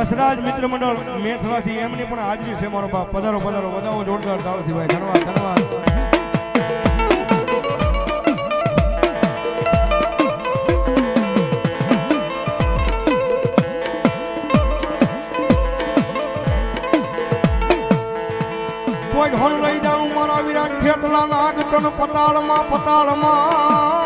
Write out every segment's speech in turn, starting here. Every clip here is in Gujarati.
વસરાજ મિત્ર મંડળ મેથવાથી એમની પણ હાજરી છે મારો બાપ. પધારો પધારો. બધાઓ જોરદાર તાળથી ભાઈ. ધન્યવાદ ધન્યવાદ. કોઈ ઢોલ લઈ જાઉં મારા વિરાટ ખેતલા નાગ તન પતાળમાં પતાળમાં.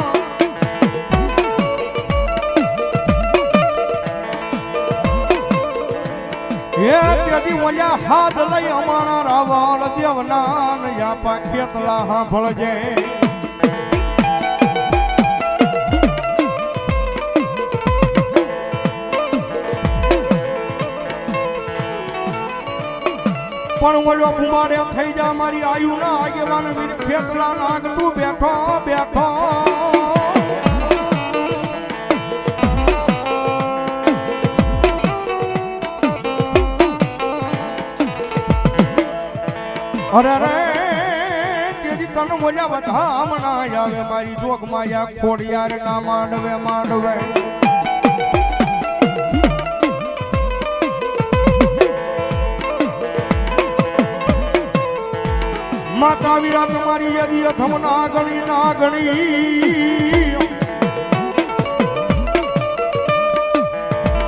હે તેથી હાથ લઈ અમારા રાવણ દેવના ને યાપા ખેતલા સાંભળજે પણ ઓલો કુમારે થઈ જા મારી આયુ ના આગેવાન ખેતલા નાગ તું બેઠો બેઠો. અરે રે તેરી તન મોલ્યા બધા આવે, મારી જોગ માયા ખોડિયાર ના માંડવે માંડવે. માતા વીરા તમારી યદી અથમ ના ગણી ના ગણી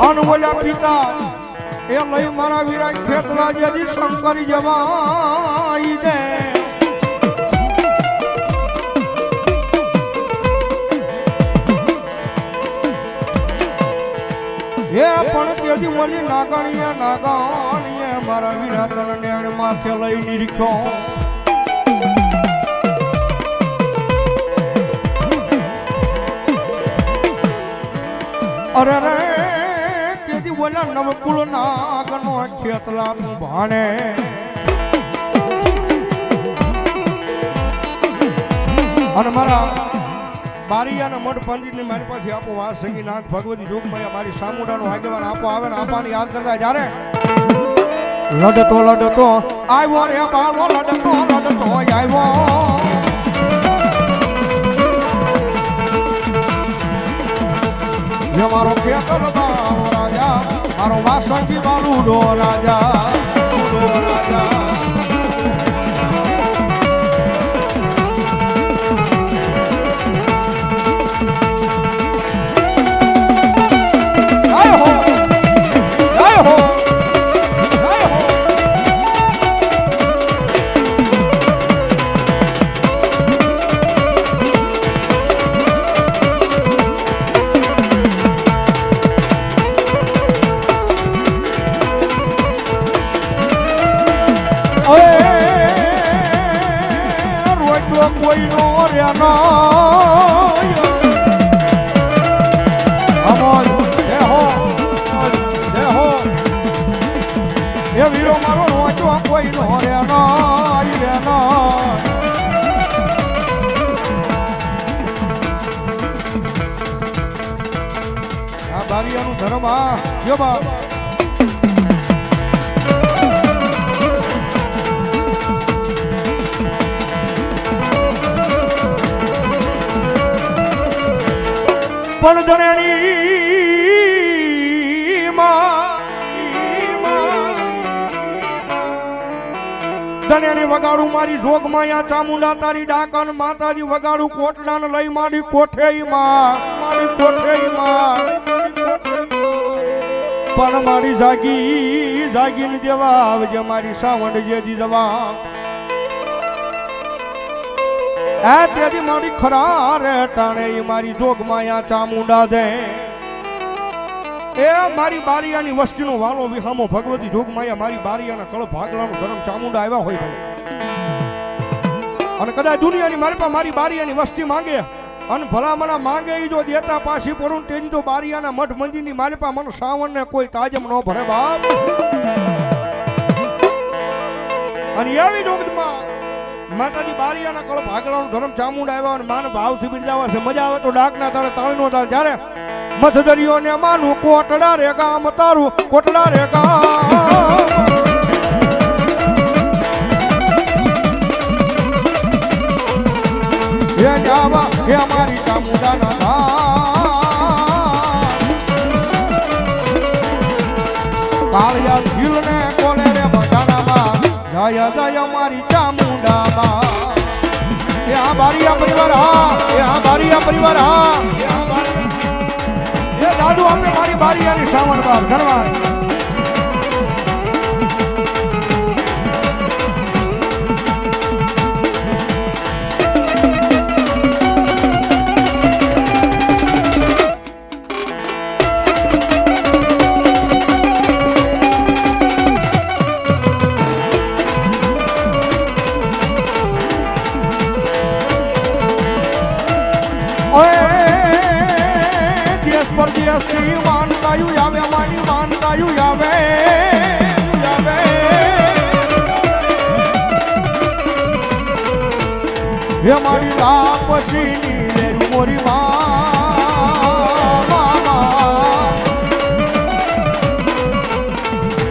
અનવોલ્યા પિતા એ લઈ મારા વિરા ખેતરા યદી શંકરી જવાઈ દે. હે પણ તેથી મળી નાગણીએ નાગણીએ મારા વિરા તને માથે લઈ નિરીખો અરે રે બોલા નવકુળ નાગનો ખેતલા ભાણે. અને મારા બારિયાના મઠ પંડિતને મારી પાસે આપો આ સંગી નાથ ભગવતી જોગમાયા મારી સામુડાનો આગેવાન આપો આવે ને આપવાની યાદ કરતા જ્યારે લડતો લડતો આવ્યો રે બાળો લડતો લડતો આવ્યો. હે મારો ખેતર બાવો રાજા મારો વાસંગી બાલુડો રાજા. જો બાપ પણ જણેની ધણેની વગાડું મારી જોગ માયા ચામુંડા, તારી ડાકન, માતાજી વગાડું કોટડા ને લઈ મારી કોઠે માં મારી કોઠે માં પણ મારી જાગી, જાગીને દેવા આવજે મારી સાવંડ જેજી દવા. એ તેથી મારી ખરા રે ટાણે મારી જોગ માયા ચામુંડા દે. એ મારી બારિયાની વસ્તીનો વાલો વિહામો ભગવતી જોગ માયા મારી બારિયાના કળ ભાગલાનું ધરમ ચામુંડા આવ્યા હોય અને કદાચ દુનિયાની મારી પાસે મારી બારિયાની વસ્તી માંગે અને ભલામણા માંગે ઈ જો દેતા પાછી પડું તેજી તો બારિયાના મઠ મંદિરની મારી પાસે સાવણ ને કોઈ તાજમ ન ભરે બાપ. અને એવી જોગમાં માતાજી બારિયાના કળ ભાગલાનો ધર્મ ચામુંડ આવ્યા અને માન ભાવ ભાવથી બિરદાવા છે. મજા આવે તો ડાકના તારે તાળીનો તાર જ્યારે મસદરીઓને માનું, કોટડા રે ગામ તારું, કોટડા રે ગામ. જડાવા એ અમારી ચામુંડાના ધામ કાળિયા ખીલને કોલે રે મધાનામાં જય અમારી ચામુંડામાં એ બારીયા પરિવાર હા બારીયા પરિવાર હા એ દાદુ આપણે મારી બારીયાની સાવણ બાર ધનવાદ દેશ પરદેશથી માનતાયું આવે મારી માનતાયું આવે આવે. હે મારી લાપસીની લેરું મોરી માં.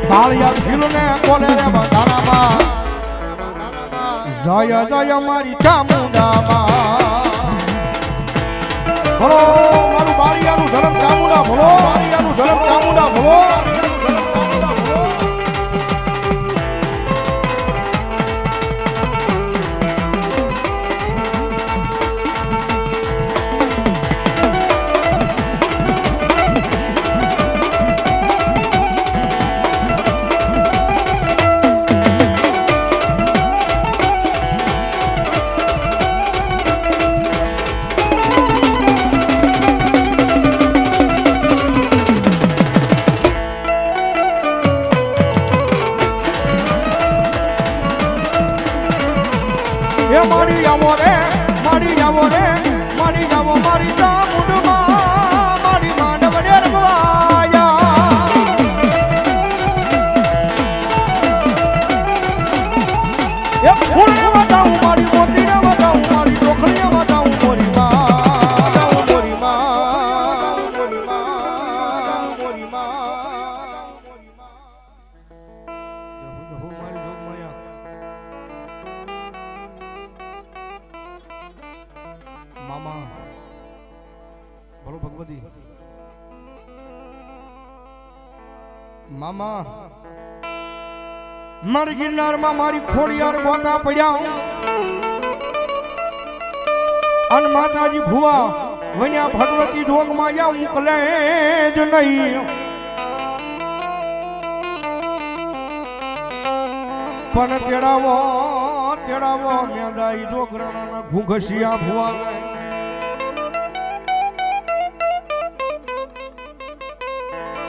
કાળિયા ખીલને કોલે રે બંધારામાં. જય જય મારી ચામુંડામાં. ભલો મારું બારિયાનું ધરમ ચામુંડા ભલો બારિયાનું ધરમ ચામુંડા ભલો. ભગવતી મામા, મારી ગિરનારમાં મારી ખોડિયાર ગોતા પડ્યા અન માતાજી ભુવા વન્યા ભગવતી જોગમાં યા મોકલે જ નહીં. પણ તેડાવો તેડાવો, મેંદાઈ જોગરાના ઘૂંઘસિયા ભુવા.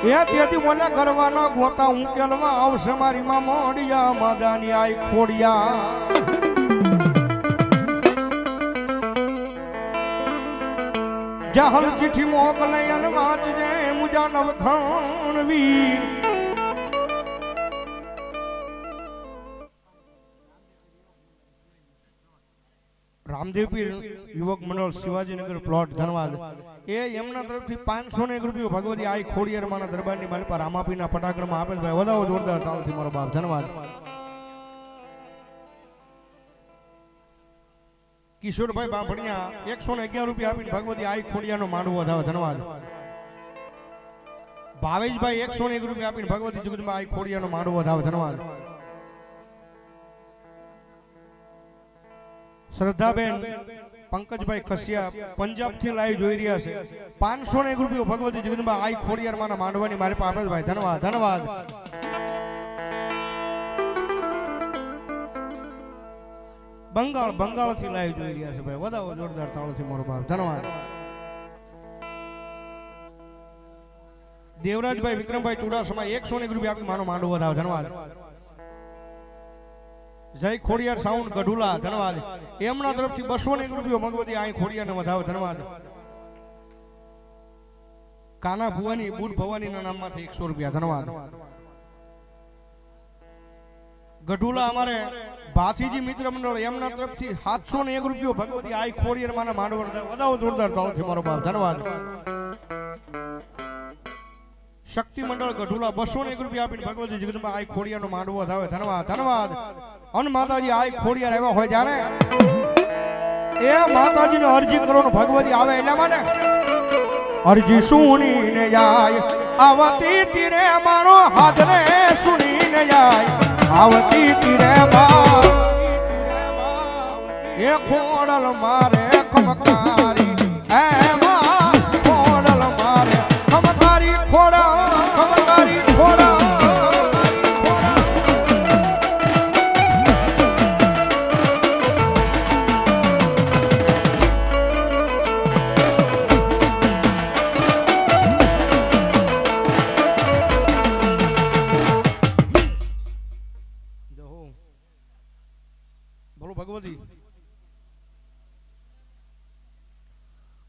એ તેથી મને કરવાના ગોતા ઉકેલમાં આવશે મારી માં મોડિયા, માદાની આઈ ખોડિયા. જહલ ચિઠ્ઠી મોકલે અને વાંચજે મુજા નવખણ વીર રામદેવ પીર યુવક મંડળ શિવાજીનગર પ્લોટ ધનવાદ. એ એમના તરફથી પાંચસો ને એક રૂપિયો ભગવતી આઈ ખોડિયારમાના દરબારની માલ પર રામાપીના પટાક્રમમાં આપેલ ભાઈ, વધાવો જોરદાર તાલથી મારો બાપ, ધનવાદ. કિશોરભાઈ બાંભણિયા, એકસો ને અગિયાર રૂપિયા આપીને ભગવતી આઈ ખોડિયાનો માંડવો વધાવે, ધનવાદ. ભાવેશભાઈ એકસો ને એક રૂપિયા આપીને ભગવતી જગતમાં આઈ ખોડિયાનો માંડવો વધાવે, ધનવાદ. શ્રદ્ધાબેન પંકજભાઈ ખસિયા પંજાબથી લાઈવ જોઈ રહ્યા છે. પાંચસો ને એક રૂપિયો ભગવતી જગદંબા આઈ ખોડિયાર માના માંડવાની મારી પાસે ધન્યવાદ ધન્યવાદ. બંગાળ બંગાળથી લાઈવ જોઈ રહ્યા છે ભાઈ. વધાવો જોરદાર તાળોથી મારો બાપ ધન્યવાદ. દેવરાજભાઈ, વિક્રમભાઈ ચુડાસમા એકસો ને એક રૂપિયા આપી માનો માંડવો વધાવો ધન્યવાદ. જય ખોડિયાર સાઉન્ડ ગઢુલા, ધનવાદ. એમના તરફથી બસો ને રૂપિયો ભગવતી અહીં ખોડિયાર ને વધાવો, ધનવાદ. કાના ભુવાની, બુટ ભવાનીના નામમાંથી એકસો રૂપિયા, ધનવાદ. ગઢુલા અમારે ભાથીજી મિત્ર મંડળ, એમના તરફથી સાતસો ને એક રૂપિયો ભગવતી આઈ ખોડિયાર માના માંડવ વધાવો જોરદાર તાળથી મારો બાપ ધન્યવાદ શક્તિ મંડળ ગઢુલા બસો ને એક રૂપિયા આપીને ભગવતી જગદંબા આઈ ખોડિયાનો માંડવો વધાવે ધન્યવાદ ધન્યવાદ. અન માતાજી આઈ ખોડિયા આવ્યા હોય જાણે એ માતાજીને અરજી કરો ને ભગવતી આવે એટલા માટે? અરજી સુણીને જાય, આવતી તીરે મારો હાથ રે સુણીને જાય, આવતી તીરે એ ખોડલ મારે ખમકારી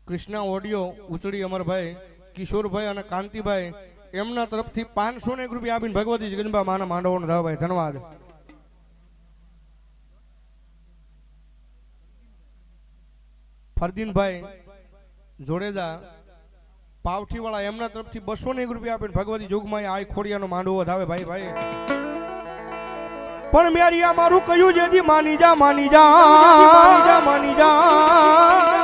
કૃષ્ણા ઓડિયો ઉચડી અમરભાઈ કિશોરભાઈ અને કાંતિભાઈ, એમના તરફથી પાંચસો ને એક રૂપિયા આપીને ભગવતી જગદંબા માના માંડવોનો ધાભાઈ ધન્યવાદ. ફરદીનભાઈ જોડેજા પાવઠીવાળા, એમના તરફથી બસો ને એક રૂપિયા આપીને ભગવતી જોગમાં આ ખોડિયાનો માંડવો ધાવે ભાઈ ભાઈ. પણ મેરિયા મારું કયું જેથી માની જા માની જા માની જા માની જા.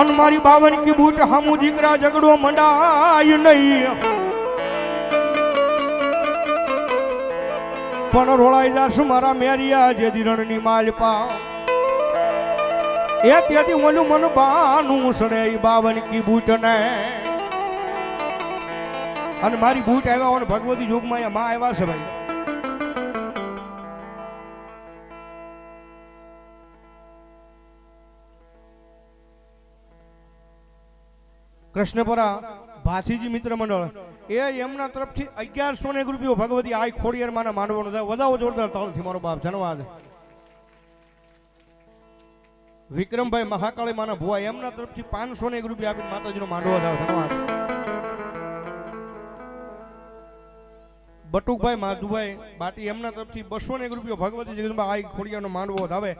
અન મારી બાવન કી બૂટ હામુ દીકરા ઝઘડો મંડાય નહીં. પણ રોળાઈ જાશું મારા મેરિયા જે દિરણની માલપા એ તેથી ઓલું મન બાનું સડે બાવન કી બૂટ ને અને મારી બૂટ આવ્યા ભગવતી ભગવતી જોગમાં માં આવ્યા છે ભાઈ. કૃષ્ણપરા ભાથીજી મિત્ર મંડળ. એ એમના તરફથી અગિયારસો ને એક રૂપિયો ભગવતી આ ખોડિયાર માના માંડવાનો થાય. વધાવો જોરદાર તાળથી મારો બાપ, ધન્યવાદ. વિક્રમભાઈ મહાકાળી માના ભુવા એમના તરફથી પાંચસો ને એક રૂપિયા આપીને માતાજીનો માંડવો થાય. ધન્યવાદ. બટુકભાઈ માધુભાઈ બાટી એમના તરફથી બસો ને એક રૂપિયો ભગવતી જગદંબા આ ખોડિયાનો માંડવો આવે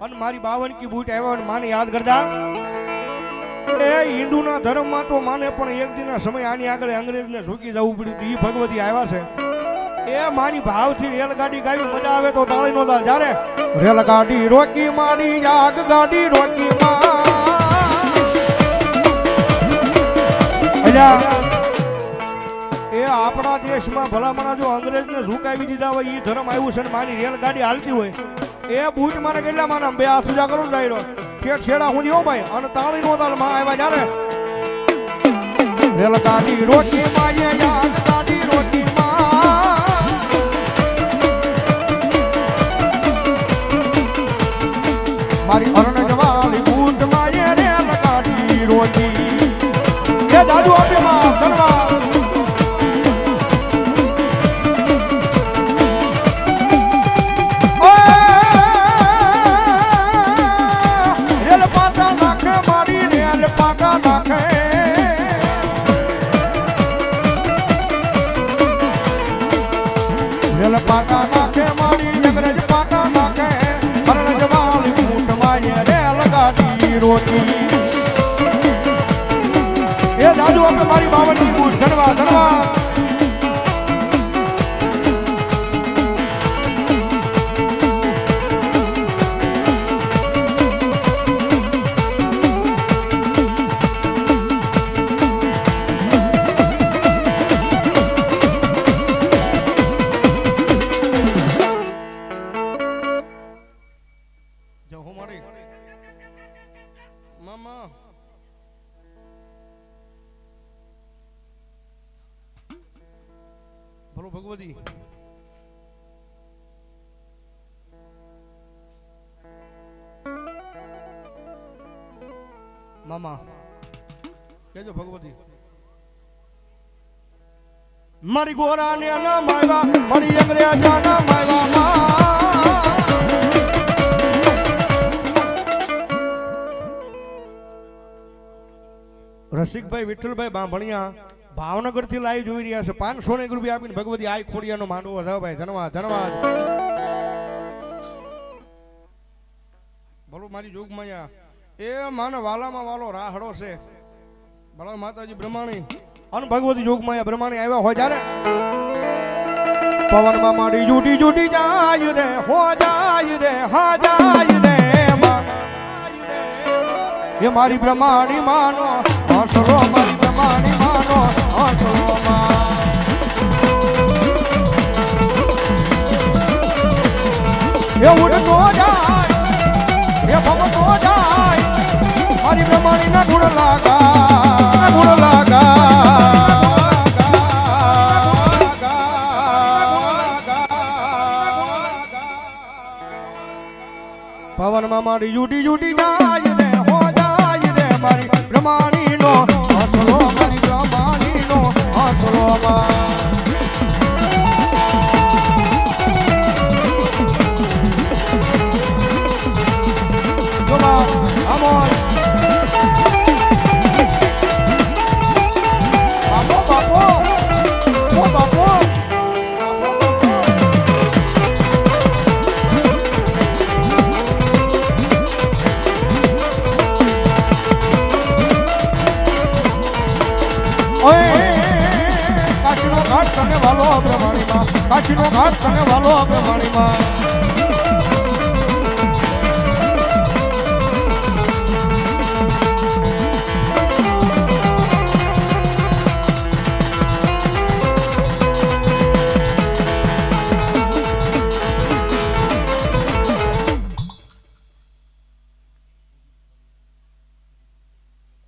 અને મારી બાવન કી બૂટ આવ્યા અને માને યાદ કરતા. એ હિન્દુના ધર્મમાં તો માને પણ એક દિનના સમય આની આગળ અંગ્રેજને ઝૂકી જવું પડ્યું એ ભગવતી આવ્યા છે. એ મારી ભાવથી રેલગાડી ગાવી, મજા આવે તો તાળી નો દાલ જ્યારે રેલગાડી રોકી મારી આગ ગાડી રોકી એ આપણા દેશમાં ભલામણા જો અંગ્રેજને ઝુકાવી દીધા હોય એ ધર્મ આવ્યું છે ને મારી રેલગાડી હાલતી હોય, એ બૂટ મારે કેટલા માના બે આ સુજા કરો જાય ઠેઠ છેડા હું ભાઈ અને તાળી નો માં આવ્યા જ્યારે. રેલગાડી ગાડી રોકી એ દાદુ આપણે મારી બાવનની બૂટ ધનવા ધનવા જહો ભગવતી. મામા. કેજો ભગવતી. મારી ગોરા ને ના માયવા મારી અંગ્રેજા ના માયવા રસિકભાઈ વિઠ્ઠલભાઈ બાંભણિયા ભાવનગરથી લાઈવ જોઈ રહ્યા છે. પાંચસો ને રૂપિયા આપીને ભગવતી આઈ ખોડિયાનો માંડવો ભાઈ, ધન્યવાદ ધન્યવાદ. ભલો મારી જોગમાયા એ માન વાલામાં વાલો રાહડો છે. ભલા માતાજી બ્રહ્માણી. અને ભગવતી જોગમાયા બ્રહ્માણી આવ્યા હોય જ્યારે પવનમાં મારી જુટી જુટી જાય રે, હો જાય રે, હા જાય રે. એ મારી બ્રહ્માણી માનો હસરો મારી બ્રહ્માણી. એ ઉડતો જાય એ ભમતો જાય, મારી બ્રહ્માણી ના ગુણ લાગા પવનમાં મારી યુડી યુડી જાય રે હો જાય રે મારી બ્રહ્માણી નો હસલો મારી બ્રહ્માણી નો હસલો માં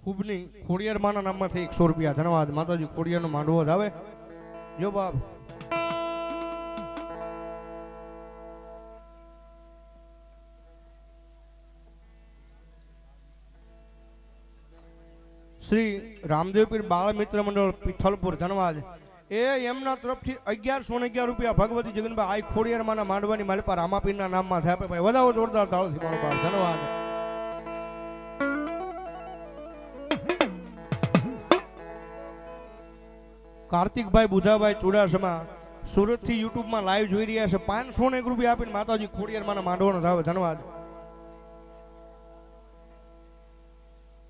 ખૂબની ખોડિયાર માના નામમાંથી એકસો રૂપિયા. ધન્યવાદ. માતાજી ખોડિયારનો માંડવો જ આવે. જો બાપ. શ્રી રામદેવ પીર બાળ મિત્ર મંડળ, પિથલપુર. ધન્યવાદ. એ એમના તરફથી અગિયારસો ને અગિયાર રૂપિયા ભગવતી જગનભાઈ આઈ ખોડિયાર માના માંડવાની માલપા રામાપીરના નામમાં થાય. ભાઈ વધારો જોરદાર તાળથી ધન્યવાદ. કાર્તિકભાઈ બુધાભાઈ ચુડાસમા સુરતથી યુટ્યુબમાં લાઈવ જોઈ રહ્યા છે. પાંચસો ને એક રૂપિયા આપીને માતાજી ખોડિયારમાંના માંડવાનો થાવે ધન્યવાદ.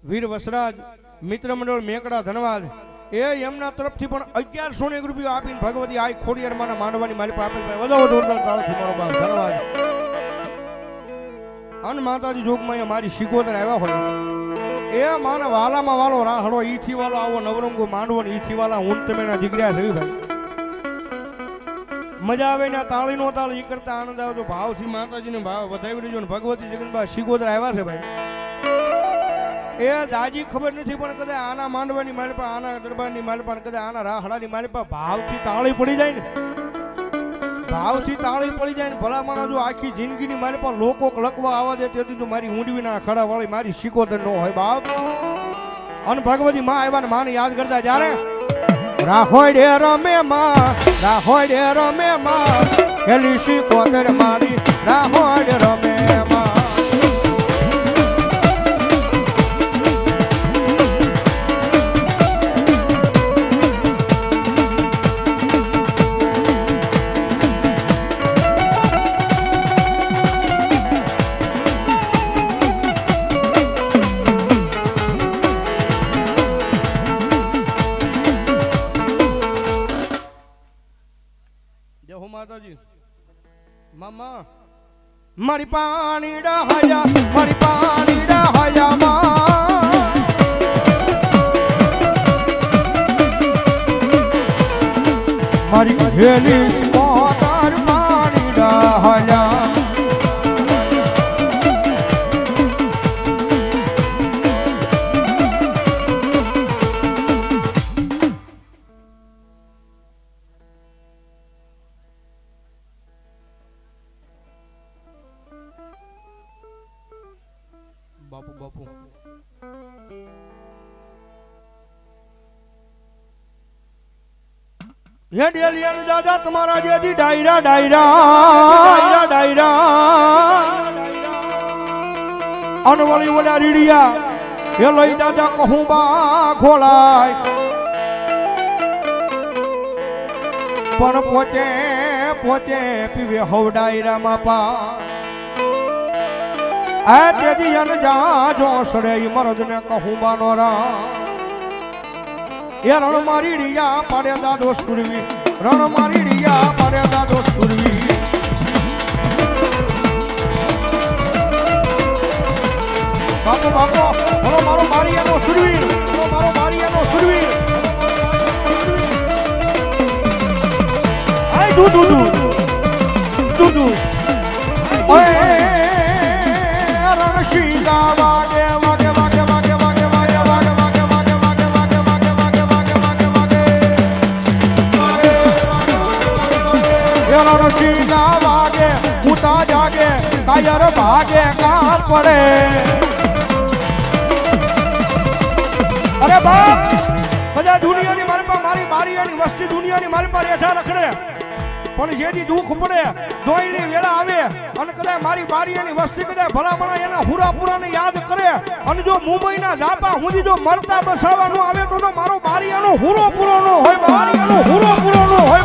વીર વસરાજ મિત્ર મંડળ મેકડા, ધન્યવાદ. એ એમના તરફથી પણ અગિયારસો ને એક રૂપિયા આપીને ભગવતી આઈ ખોડિયારમાંના માંડવાની મારી પાસે ધન્યવાદ. અન માતાજી જોગમાં મારી શીખોતર આવ્યા હોય. એ માને વાલામાં વાલો રાહડો, ઈથી વાલો આવો નવરંગો માંડવો ને ઈથી વાલા હું તમે ના જીગર્યા મજા આવે ને તાળી નો તાળ, ઈ કરતા આનંદ આવે તો ભાવથી માતાજીને ભાવ વધાવી લેજો ને ભગવતી જગનબા શીગોદર આવ્યા છે, ભાઈ. એ દાજી ખબર નથી, પણ કદાચ આના માંડવાની મારી પાસે આના દરબારની મારી પાસે કદાચ આના રાહડાની મારી પાસે ભાવથી તાળી પડી જાય ને. ભાવથી તાળી પડી જાય ને ભલા માણસ જો આખી જિંદગીની મારી પણ લોકો લખવા આવવા દે, તેથી તો મારી ઊંડવીના ખડા વાળી મારી શીખોતર ન હોય. બાપ. અને ભગવતી માં આવ્યા ને માને યાદ કરતા જ્યારે રાહોડે રમે માં રાહોડે રમે માં એલી શીખોતર મારી રાહોડે રમે મારી પાણી ડહાયા મારી પાણી ડહાયા માં મારી હેલી હે ડેલિયન દાદા, તમારા જેથી ડાયરા ડાયરા ડાયરા. અનવળી ઓલા રીડિયા, એ લઈ દાદા કહું બા ખોલાય પણ પોતે પોતે પીવે હવ ડાયરામાં પા આ તેદી અન જા જો સડે મરદ ને કહું બાનો રા એ રણ મારી રિયા પાડે દાદો સુરવી. રણ મારી રિયા પાડે દાદો સુરવી. બાપો બાપો હલો મારો મારિયાનો સુરવીર બોલો, મારો મારિયાનો સુરવીર આય દુ દુ દુ દુ કાયર ભાગે કાં પડે. અરે બાપ, બધા દુનિયાની મારી પાસે મારી એની વસ્તી દુનિયાની મારી પર રેઠા રખડે. પણ જેથી દુઃખ પડે દોઈની વેળા આવે અને કદાચ મારી બારીયાની વસ્તી કદાચ ભલામણા એના હુરાપુરાને યાદ કરે અને જો મુંબઈના ઝાપા સુધી જો મરતા બસાવાનું આવે તો તો મારો બારીયાનો હુરો પૂરો નો હોય બારીયાનો હુરો પૂરો નો હોય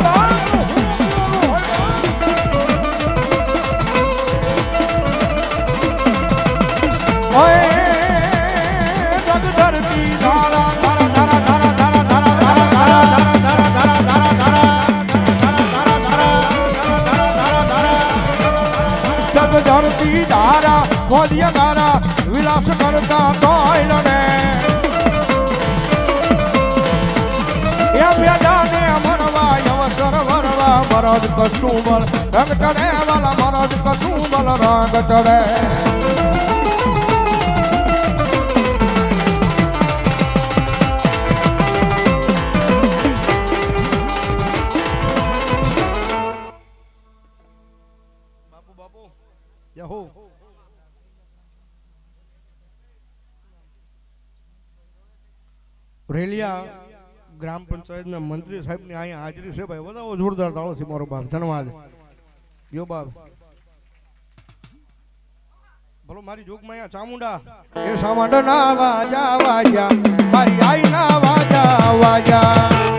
ધરતી ધારા મોદિયા ધારા વિલાસ કરતા તોય લડે એ મેદાને મરવા અવસર વરવા મરદ કશું બળ રંગ કરે વાલા મરદ કશું બળ રંગ ચડે રેલિયા ગ્રામ પંચાયતના મંત્રી સાહેબની અહીંયા હાજરી છે ભાઈ. વધાવો જોરદાર તાળો છે મારો બાપ. ધન્યવાદ. યો બાપ. ભલો, મારી જોગમાં અહીંયા ચામુંડા. એ સામાંડ ના વાજા વાજા. મારી આઈ ના વાજા વાજા.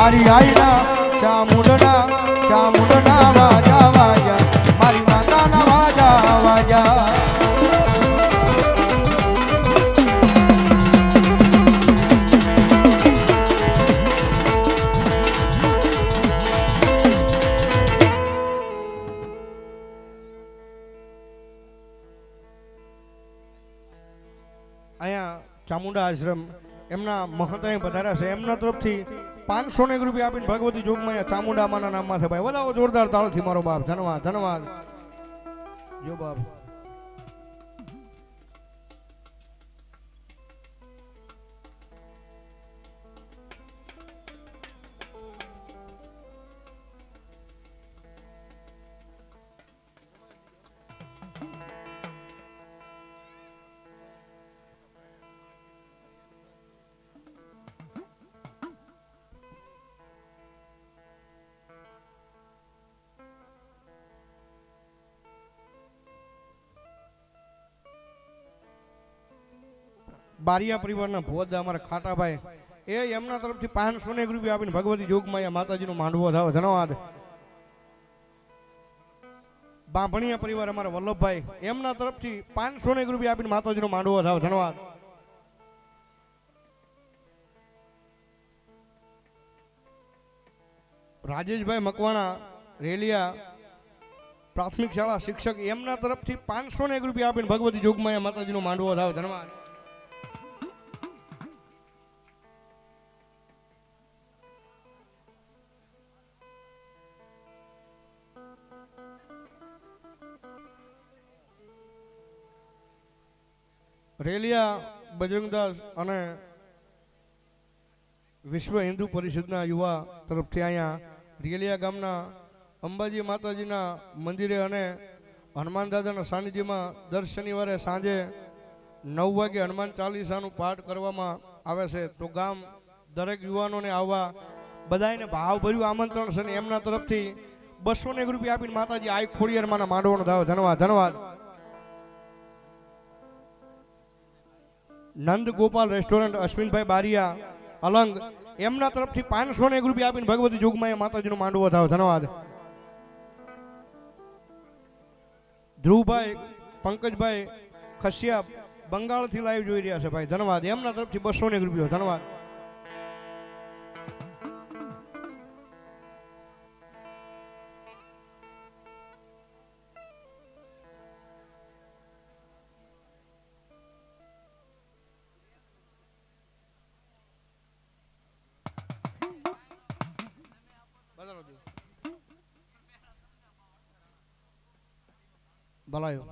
મારી આઈના ચામુંડના ચામુંડના વાજા વાજા, મારી માતાના વાજા વાજા. અહીંયા ચામુંડા આશ્રમ, એમના મહત્વ પધાર્યા છે. એમના તરફથી પાંચસો ને એક રૂપિયા આપીને ભગવતી જોગમાં ચામુંડા માના નામમાં છે ભાઈ. વધાવો જોરદાર તાળથી મારો બાપ. ધન્યવાદ ધન્યવાદ જો બાપ. બારિયા પરિવારના ભોદા અમારા ખાટાભાઈ. એ એમના તરફથી પાંચસો ને એક રૂપિયા આપીને ભગવતી જોગમાં અહીંયા માતાજીનો માંડવો થાવ ધન્યવાદ બાંભણિયા પરિવાર અમારા વલ્લભભાઈ, એમના તરફથી પાંચસો ને એક રૂપિયા આપીને માતાજીનો માંડવો થાવ ધન્યવાદ રાજેશભાઈ મકવાણા, રેલિયા, પ્રાથમિક શાળા શિક્ષક, એમના તરફથી પાંચસો ને એક રૂપિયા આપીને ભગવતી જોગમાં માતાજીનો માંડવો થાવ ધન્યવાદ રેલિયા બજરંગદાસ અને વિશ્વ હિન્દુ પરિષદના યુવા તરફથી અહીંયા રેલિયા ગામના અંબાજી માતાજીના મંદિરે અને હનુમાન દાદાના સાનિધ્યમાં દર શનિવારે સાંજે નવ વાગે હનુમાન ચાલીસાનું પાઠ કરવામાં આવે છે. તો ગામ દરેક યુવાનોને આવવા બધાને ભાવભર્યું આમંત્રણ છે ને એમના તરફથી બસો ને એક રૂપિયા આપીને માતાજી આઈ ખોડિયારમાંના માંડવાનો થાવ ધન્યવાદ ધન્યવાદ. નંદ ગોપાલ રેસ્ટોરન્ટ, અશ્વિનભાઈ બારિયા, અલંગ. એમના તરફથી પાંચસો ને એક રૂપિયા આપીને ભગવતી જોગમાં માતાજીનો માંડવો થાવ ધન્યવાદ. ધ્રુવભાઈ, પંકજભાઈ, ખસિયા બંગાળથી લાઈવ જોઈ રહ્યા છે ભાઈ. ધન્યવાદ. એમના તરફથી બસો ને એક રૂપિયા. ધન્યવાદ. বলায়ও।